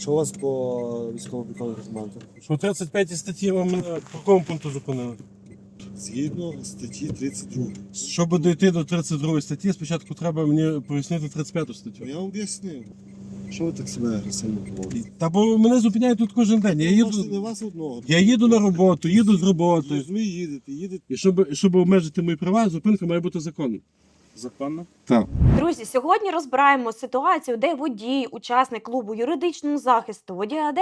Що у вас по військово-облікових документах? По 35 статті ви мене по якому пункту зупинили? Згідно статті 32. Щоб дійти до 32 статті, спочатку треба мені пояснити 35 статтю. Я об'яснив. Що ви так себе агресивно поводите? Та бо мене зупиняють тут кожен день. Я Можете не їду, вас одного. я їду на роботу, їду з роботи. Ви їдете, їдете. І щоб, щоб обмежити мої права, зупинка має бути законна. Законно? Так. Друзі, сьогодні розбираємо ситуацію, де водій, учасник клубу юридичного захисту водія АД,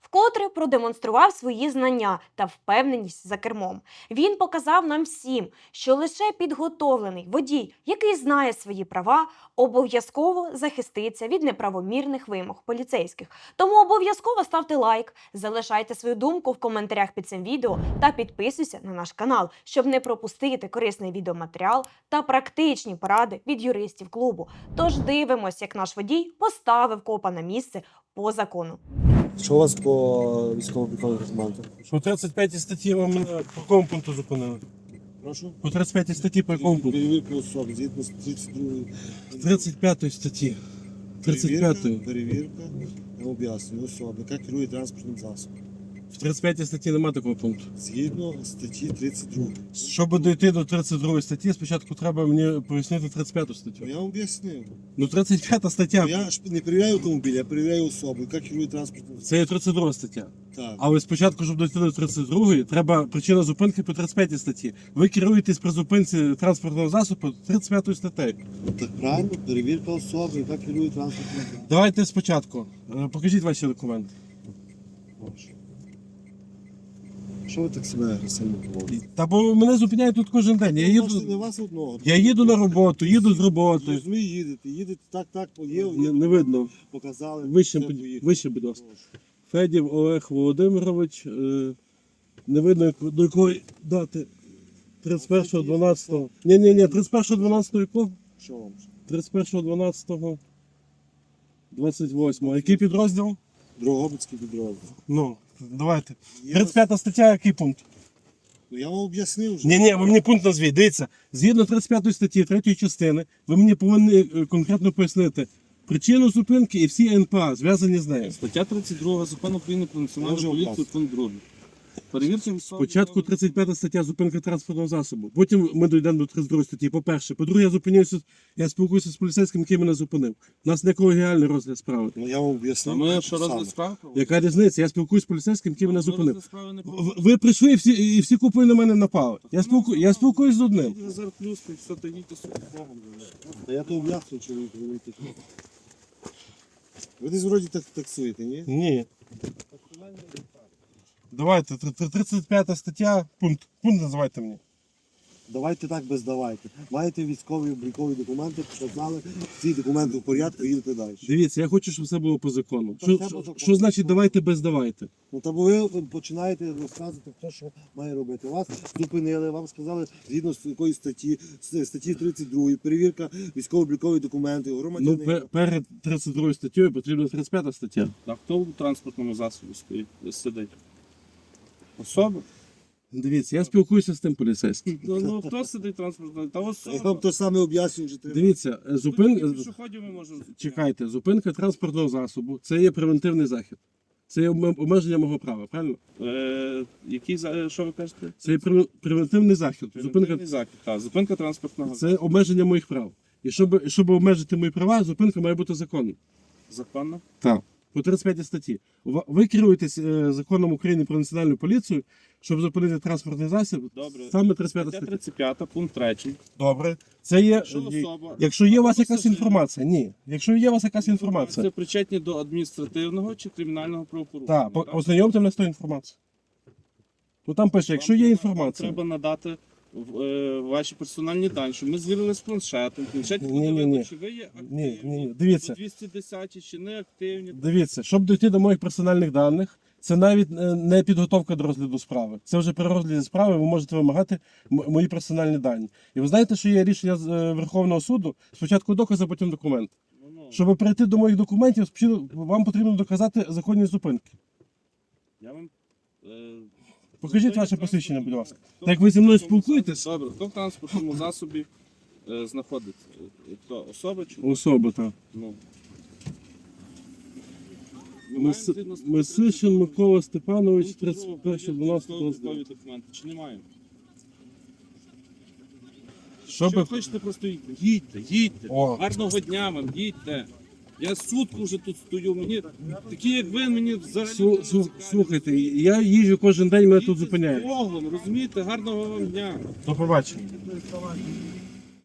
вкотре продемонстрував свої знання та впевненість за кермом. Він показав нам всім, що лише підготовлений водій, який знає свої права, обов'язково захиститься від неправомірних вимог поліцейських. Тому обов'язково ставте лайк, залишайте свою думку в коментарях під цим відео та підписуйся на наш канал, щоб не пропустити корисний відеоматеріал та практичні поради від юристів клубу. Тож дивимось, як наш водій поставив копа на місце по закону. Що у вас по військово-облікових документах? По 35 статті ви мене по якому пункту зупинили? Прошу. По 35 статті по якому пункту? Перевірка особи, згідно з 32. 35 статті. 35 Перевірка, перевірка, я об'яснюю, особи, яка керує транспортним засобом. В 35 статті немає такого пункту. Згідно статті 32. Щоб дійти до 32 статті, спочатку треба мені пояснити 35 статтю. Ну, Я вам об'яснив. Ну 35 стаття. Я ж не перевіряю автомобіль, я перевіряю особу, яка керує транспортним засобом. Це є 32 стаття. Так. Але спочатку, щоб дійти до 32, треба причина зупинки по 35 статті. Ви керуєтесь при зупинці транспортного засобу 35 статтею. Так правильно, перевірка особи, яка керує транспортним засобом. Давайте спочатку. Е, Покажіть ваші документи. Прошу. Що ви так себе агресивно поводите? Та бо мене зупиняють тут кожен день. Я Можете не їду, вас одного. я їду на роботу, їду з роботи. Ви їдете, їдете так, так, поїв, Не, не видно. показали. Вище, все, будь- поїхали. вище, будь ласка. Федів Олег Володимирович. е, Не видно як- до якої дати. 31.12. Ні, ні, ні, 31.12 якого? Що вам? 31.12. 28. Який підрозділ? Дрогобицький підрозділ. Ну, давайте. Я 35 стаття, який пункт? Ну я вам об'яснив вже. Ні, ні, ви мені пункт назвіть. Дивіться, згідно 35 статті 3 частини, ви мені повинні е, конкретно пояснити причину зупинки і всі НПА зв'язані з нею. Стаття 32 Закону України про національну вже поліцію, вказав. пункт 2. Перевірте особи. Спочатку 35 стаття зупинка транспортного засобу. Потім ми дійдемо до 32 статті. По-перше, по-друге, я зупинився, я спілкуюся з поліцейським, який мене зупинив. У нас не колегіальний розгляд справи. Ну я вам А об'яснив. ми що розгляд справ? Яка різниця? Я спілкуюся з поліцейським, який мене зупинив. розгляд справи не В- Ви прийшли і всі, і всі купи на мене напали. Я, спілку, я спілкуюсь з одним. Назар плюс, і все, то їдьте собі Богом. Та я то об'яснив, що ви говорите. Ви десь вроді так таксуєте, ні? Ні. Давайте, тр- тр- 35 стаття, пункт. Пункт називайте мені. Давайте так без давайте. Маєте військові облікові документи, що знали, ці документи в порядку, їдете далі. Дивіться, я хочу, щоб все було по закону. Що, все по що, закону. що значить давайте без давайте? Ну та бо ви починаєте розказувати, хто що має робити. Вас зупинили, вам сказали згідно з якої статті, з статті 32, перевірка військово-облікові документи, Ну, громадянина. пе- перед 32 статтею потрібна 35 стаття. А хто в транспортному засобі стоїть, сидить? Особа? Дивіться, я спілкуюся з тим поліцейським. Ну, ну хто сидить в транспортному? Та Я вам особа. то саме об'яснюю, що треба. Дивіться, е, зупинка. Пішоходів ми можемо. Чекайте, зупинка транспортного засобу це є превентивний захід. Це є обме- обмеження мого права, правильно? Е, який, за- що ви кажете? Це є превен- превентивний захід. Зупинка Превентивний захід. Так, зупинка транспортного це обмеження моїх прав. І щоб, щоб обмежити мої права, зупинка має бути законна. законно. Так. По 35 статті. Ви керуєтесь е, законом України про національну поліцію, щоб зупинити транспортний засіб. Добре. Саме 35 Стаття стаття. 35, пункт 3. Добре. Це є. Що особа? Якщо є у вас якась Пасажир. інформація, ні. Якщо є у вас якась інформація, Це причетні до адміністративного чи кримінального правопорушення. так, по- ознайомте мене з тою інформацією. Ну там пише, якщо є інформація. Треба надати е, ваші персональні дані, щоб ми звірили з планшетом. Планшеті Ні, ні, ні. чи ви є активні. Ні, ні, ні. Дивіться. 210 чи не активні. Дивіться, щоб дійти до моїх персональних даних, це навіть е, не підготовка до розгляду справи. Це вже при розгляді справи ви можете вимагати м- мої персональні дані. І ви знаєте, що є рішення з е, Верховного суду, спочатку докази, потім документ. Ну, ну, Щоб прийти до моїх документів, спочатку вам потрібно доказати законні зупинки. я вам, е, Покажіть ваше посвідчення, будь ласка. Так ви зі мною спілкуєтесь? Добре, хто в транспортному засобі е, знаходиться? Е, Хто? Особа чи? Особа, так. Ну. маємо згідно статті Мисишин Микола Степанович, Пункт 31 другого, 12 військово-облікові документи. Чи не маємо? Що Що ви би... хочете просто їдьте, їдьте, їдьте. О. Гарного дня вам, їдьте. Я сутку вже тут стою, мені такі, як ви, мені взагалі. Су- не су- Слухайте, я їжджу кожен день, мене тут Їдьте з зупиняють. Богом, розумієте, гарного вам дня. До побачення.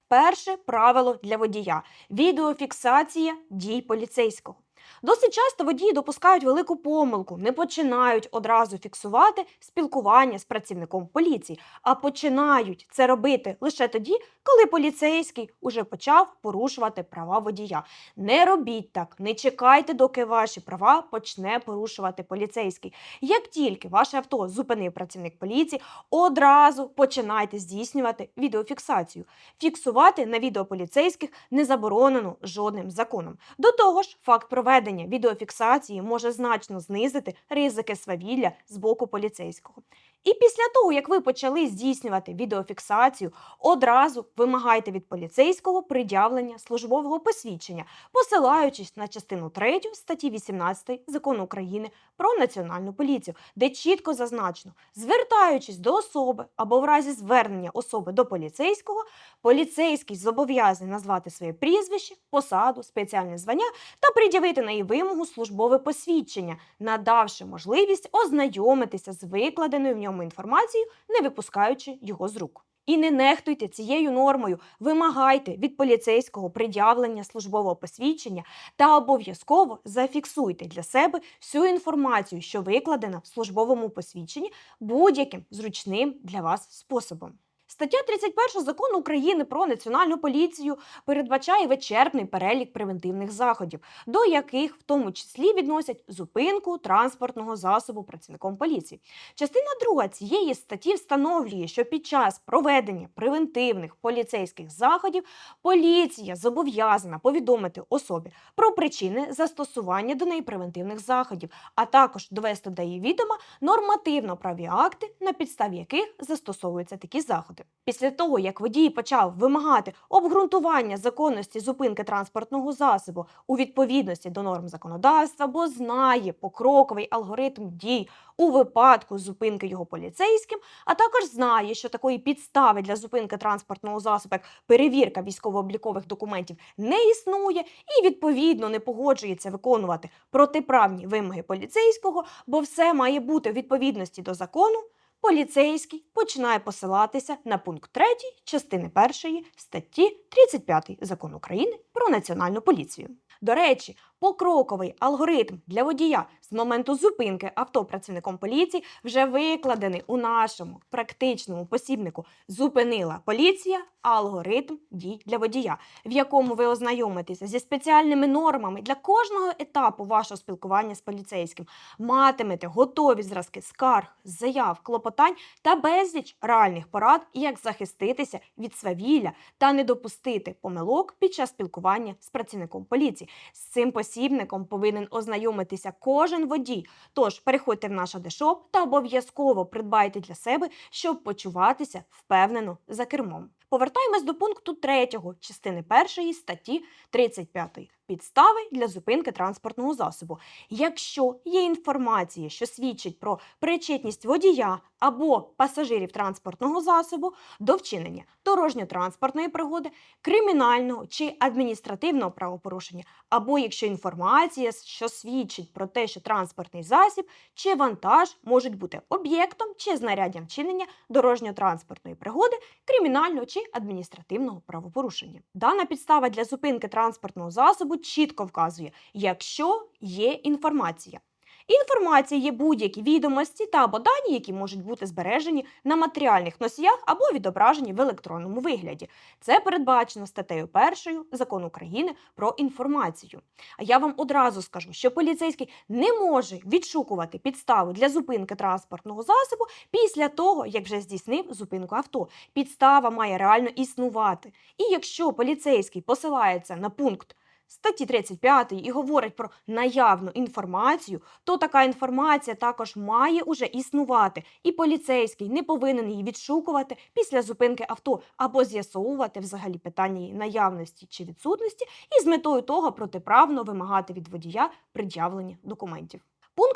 Перше правило для водія відеофіксація дій поліцейського. Досить часто водії допускають велику помилку, не починають одразу фіксувати спілкування з працівником поліції, а починають це робити лише тоді, коли поліцейський уже почав порушувати права водія. Не робіть так, не чекайте, доки ваші права почне порушувати поліцейський. Як тільки ваше авто зупинив працівник поліції, одразу починайте здійснювати відеофіксацію. Фіксувати на відео поліцейських не заборонено жодним законом. До того ж, факт проведення відеофіксації може значно знизити ризики свавілля з боку поліцейського. І після того, як ви почали здійснювати відеофіксацію, одразу вимагайте від поліцейського пред'явлення службового посвідчення, посилаючись на частину 3 статті 18 Закону України про національну поліцію, де чітко зазначено, звертаючись до особи або в разі звернення особи до поліцейського, поліцейський зобов'язаний назвати своє прізвище, посаду, спеціальне звання та пред'явити на її вимогу службове посвідчення, надавши можливість ознайомитися з викладеною в ньому інформацією, не випускаючи його з рук. І не нехтуйте цією нормою, вимагайте від поліцейського пред'явлення службового посвідчення та обов'язково зафіксуйте для себе всю інформацію, що викладена в службовому посвідченні будь-яким зручним для вас способом. Стаття 31 закону України про національну поліцію передбачає вичерпний перелік превентивних заходів, до яких в тому числі відносять зупинку транспортного засобу працівником поліції. Частина 2 цієї статті встановлює, що під час проведення превентивних поліцейських заходів поліція зобов'язана повідомити особі про причини застосування до неї превентивних заходів, а також довести до її відома нормативно-праві акти, на підставі яких застосовуються такі заходи. Після того, як водій почав вимагати обґрунтування законності зупинки транспортного засобу у відповідності до норм законодавства, бо знає покроковий алгоритм дій у випадку зупинки його поліцейським, а також знає, що такої підстави для зупинки транспортного засобу, як перевірка військово-облікових документів, не існує і відповідно не погоджується виконувати протиправні вимоги поліцейського, бо все має бути у відповідності до закону. Поліцейський починає посилатися на пункт 3 частини 1 статті 35 Закону України про національну поліцію. До речі, покроковий алгоритм для водія з моменту зупинки авто працівником поліції вже викладений у нашому практичному посібнику Зупинила поліція алгоритм дій для водія, в якому ви ознайомитеся зі спеціальними нормами для кожного етапу вашого спілкування з поліцейським, матимете готові зразки скарг, заяв, клопотань та безліч реальних порад, як захиститися від свавілля та не допустити помилок під час спілкування з працівником поліції. З цим посібником повинен ознайомитися кожен водій. Тож переходьте в наш адешоп та обов'язково придбайте для себе, щоб почуватися впевнено за кермом. Повертаємось до пункту 3 частини 1 статті 35. Підстави для зупинки транспортного засобу. Якщо є інформація, що свідчить про причетність водія або пасажирів транспортного засобу до вчинення дорожньо-транспортної пригоди, кримінального чи адміністративного правопорушення, або якщо інформація, що свідчить про те, що транспортний засіб чи вантаж можуть бути об'єктом чи знаряддям вчинення дорожньо-транспортної пригоди, кримінального чи адміністративного правопорушення. Дана підстава для зупинки транспортного засобу чітко вказує, якщо є інформація. Інформація є будь-які відомості та або дані, які можуть бути збережені на матеріальних носіях або відображені в електронному вигляді. Це передбачено статтею 1 закону України про інформацію. А я вам одразу скажу, що поліцейський не може відшукувати підставу для зупинки транспортного засобу після того, як вже здійснив зупинку авто. Підстава має реально існувати. І якщо поліцейський посилається на пункт статті 35 і говорить про наявну інформацію, то така інформація також має уже існувати, і поліцейський не повинен її відшукувати після зупинки авто або з'ясовувати взагалі питання її наявності чи відсутності, і з метою того протиправно вимагати від водія пред'явлення документів.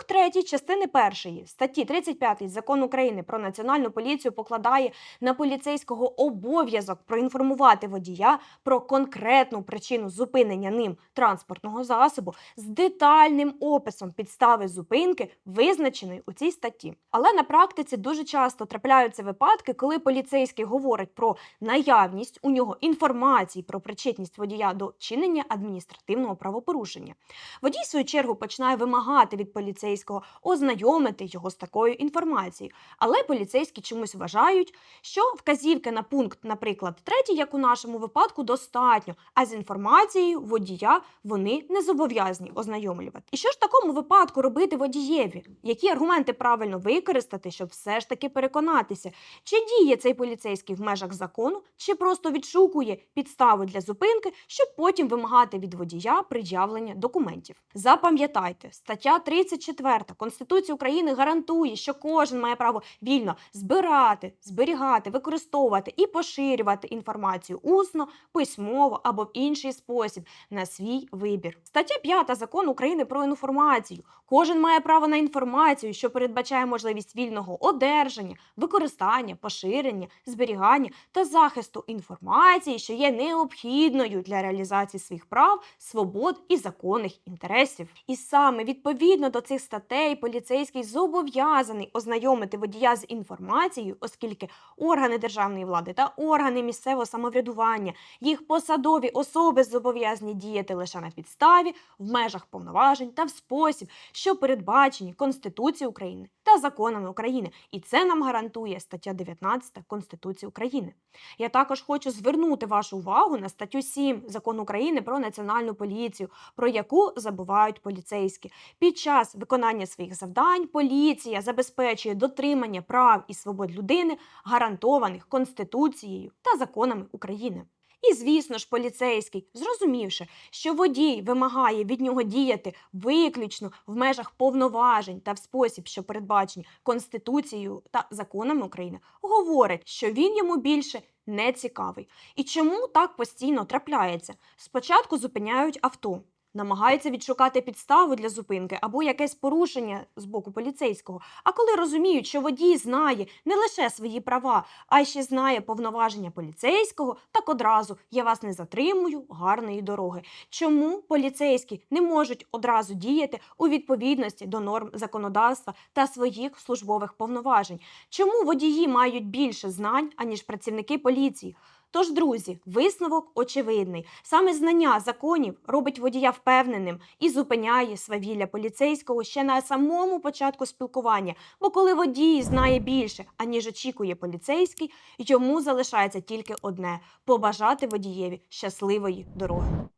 Пункт 3 частини 1 статті 35 Закону України про національну поліцію покладає на поліцейського обов'язок проінформувати водія про конкретну причину зупинення ним транспортного засобу з детальним описом підстави зупинки, визначеної у цій статті. Але на практиці дуже часто трапляються випадки, коли поліцейський говорить про наявність у нього інформації про причетність водія до чинення адміністративного правопорушення. Водій, в свою чергу, починає вимагати від поліцейського ознайомити його з такою інформацією. Але поліцейські чомусь вважають, що вказівки на пункт, наприклад, третій, як у нашому випадку, достатньо, а з інформацією водія вони не зобов'язані ознайомлювати. І що ж в такому випадку робити водієві? Які аргументи правильно використати, щоб все ж таки переконатися, чи діє цей поліцейський в межах закону, чи просто відшукує підстави для зупинки, щоб потім вимагати від водія пред'явлення документів. Запам'ятайте, стаття 34 Конституції України гарантує, що кожен має право вільно збирати, зберігати, використовувати і поширювати інформацію усно, письмово або в інший спосіб на свій вибір. Стаття 5 закону України про інформацію. Кожен має право на інформацію, що передбачає можливість вільного одержання, використання, поширення, зберігання та захисту інформації, що є необхідною для реалізації своїх прав, свобод і законних інтересів. І саме відповідно до цих статей поліцейський зобов'язаний ознайомити водія з інформацією, оскільки органи державної влади та органи місцевого самоврядування, їх посадові особи зобов'язані діяти лише на підставі, в межах повноважень та в спосіб, що передбачені Конституцією України та законами України. І це нам гарантує стаття 19 Конституції України. Я також хочу звернути вашу увагу на статтю 7 Закону України про національну поліцію, про яку забувають поліцейські. Під час виконання своїх завдань поліція забезпечує дотримання прав і свобод людини, гарантованих Конституцією та законами України. І, звісно ж, поліцейський, зрозумівши, що водій вимагає від нього діяти виключно в межах повноважень та в спосіб, що передбачені Конституцією та законами України, говорить, що він йому більше не цікавий. І чому так постійно трапляється? Спочатку зупиняють авто. Намагаються відшукати підставу для зупинки або якесь порушення з боку поліцейського. А коли розуміють, що водій знає не лише свої права, а ще знає повноваження поліцейського, так одразу я вас не затримую гарної дороги. Чому поліцейські не можуть одразу діяти у відповідності до норм законодавства та своїх службових повноважень? Чому водії мають більше знань аніж працівники поліції? Тож, друзі, висновок очевидний. Саме знання законів робить водія впевненим і зупиняє свавілля поліцейського ще на самому початку спілкування. Бо коли водій знає більше, аніж очікує поліцейський, йому залишається тільки одне побажати водієві щасливої дороги.